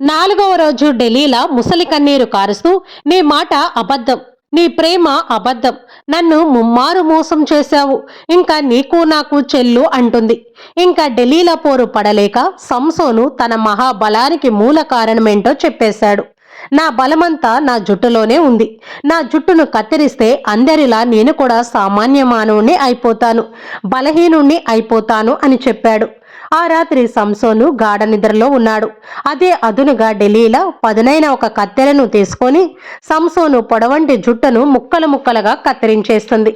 నాలుగవ రోజు డెలీలా ముసలి కన్నీరు కారుస్తూ నీ మాట అబద్ధం నీ ప్రేమ అబద్ధం నన్ను ముమ్మారు మోసం చేశావు ఇంకా నీకు నాకు చెల్లు అంటుంది. ఇంకా ఢిల్లీల పోరు పడలేక సంసోను తన మహాబలానికి మూల కారణమేంటో చెప్పేశాడు. నా బలమంతా నా జుట్టులోనే ఉంది. నా జుట్టును కత్తిరిస్తే అందరిలా నేను కూడా సామాన్య మానవుణ్ణి అయిపోతాను బలహీనుణ్ణి అయిపోతాను అని చెప్పాడు. ఆ రాత్రి సంసోను గాఢ నిద్రలో ఉన్నాడు. అదే అదునుగా ఢిల్లీలో పదునైన ఒక కత్తెరను తీసుకొని సంసోను పొడవంటి జుట్టును ముక్కలు ముక్కలుగా కత్తిరించేస్తుంది.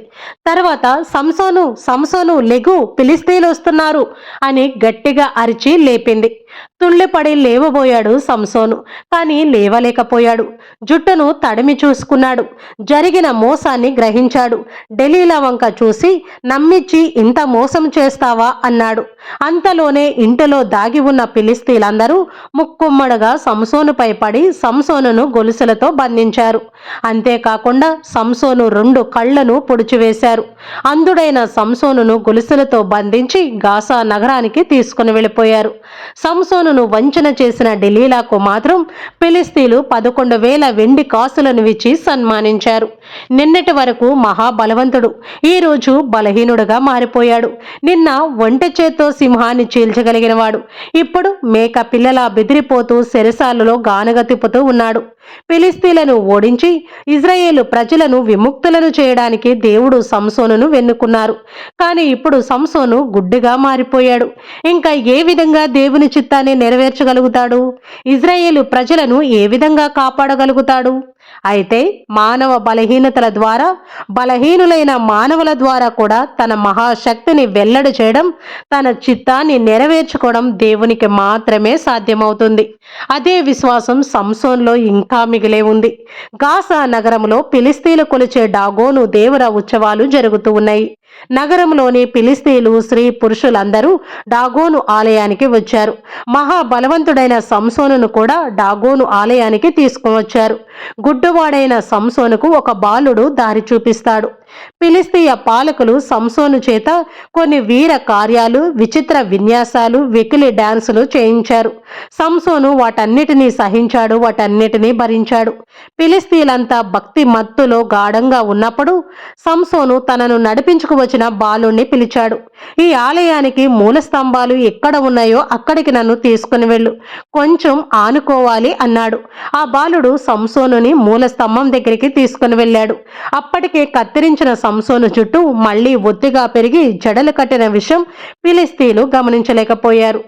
తర్వాత సంసోను సంసోను లెగు పిలిస్తీలు వస్తున్నారు అని గట్టిగా అరిచి లేపింది. తుళ్ళిపడి లేవబోయాడు సంసోను. కానీ లేవలేకపోయాడు. జుట్టును తడిమి చూసుకున్నాడు. జరిగిన మోసాన్ని గ్రహించాడు. ఢిల్లీల వంక చూసి నమ్మిచ్చి ఇంత మోసం చేస్తావా? అన్నాడు. అంతలోనే ఇంటిలో దాగి ఉన్న పిలిస్తీలందరూ ముక్కుమ్మడగా సంసోనుపై పడి సంసోనును గొలుసులతో బంధించారు. అంతేకాకుండా సంసోను రెండు కళ్ళను పొడిచివేశారు. అందుడైన సంసోనును గొలుసులతో బంధించి గాసా నగరానికి తీసుకుని వెళ్ళిపోయారు. సంసోనును వంచన చేసిన డెలీలాకు మాత్రం ఫిలిస్తీన్లు పదకొండు వేల వెండి కాసులను ఇచ్చి సన్మానించారు. నిన్నటి వరకు మహాబలవంతుడు ఈ రోజు బలహీనుడుగా మారిపోయాడు. నిన్న వంట చేత్తో సింహాన్ని చీల్చగలిగినవాడు ఇప్పుడు మేక పిల్లలా బెదిరిపోతూ సెరసాలలో గానగ తిప్పుతూ ఉన్నాడు. ఫిలిస్తీన్లను ఓడించి ఇజ్రాయేలు ప్రజలను విముక్తులను చేయడానికి దేవుడు సంసోనును వెన్నుకున్నారు. కానీ ఇప్పుడు సంసోను గుడ్డిగా మారిపోయాడు. ఇంకా ఏ విధంగా దేవుని చిత్తాన్ని నెరవేర్చగలుగుతాడు? ఇజ్రాయేలు ప్రజలను ఏ విధంగా కాపాడగలుగుతాడు? అయితే మానవ బలహీనతల ద్వారా బలహీనులైన మానవుల ద్వారా కూడా తన మహాశక్తిని వెల్లడి చేయడం తన చిత్తాన్ని నెరవేర్చుకోవడం దేవునికి మాత్రమే సాధ్యమవుతుంది. అదే విశ్వాసం సంసోన్లో ఇంకా మిగిలే ఉంది. గాసా నగరంలో పిలిస్తీలు కొలిచే డాగోను దేవర ఉత్సవాలు జరుగుతూ ఉన్నాయి. నగరంలోని పిలిస్తీలు స్త్రీ పురుషులందరూ డాగోను ఆలయానికి వచ్చారు. మహాబలవంతుడైన సంసోనును కూడా డాగోను ఆలయానికి తీసుకువచ్చారు. గుడ్డువాడైన సంసోనుకు ఒక బాలుడు దారి చూపిస్తాడు. పిలిస్తీయ పాలకులు సంసోను చేత కొన్ని వీర కార్యాలు విచిత్ర విన్యాసాలు వెకిలి డాన్సులు చేయించారు. సంసోను వాటన్నిటినీ సహించాడు వాటన్నిటినీ భరించాడు. పిలిస్తీలంతా భక్తి మత్తులో గాఢంగా ఉన్నప్పుడు సంసోను తనను నడిపించుకు వచ్చిన బాలుణ్ణి పిలిచాడు. ఈ ఆలయానికి మూల స్తంభాలు ఎక్కడ ఉన్నాయో అక్కడికి నన్ను తీసుకుని వెళ్ళు. కొంచెం ఆనుకోవాలి అన్నాడు. ఆ బాలుడు సంసోనుని మూల స్తంభం దగ్గరికి తీసుకుని వెళ్ళాడు. అప్పటికే కత్తిరించిన సంసోను చుట్టూ మళ్ళీ ఒత్తిగా పెరిగి జడలు కట్టిన విషయం ఫిలిస్తీన్లు గమనించలేకపోయారు.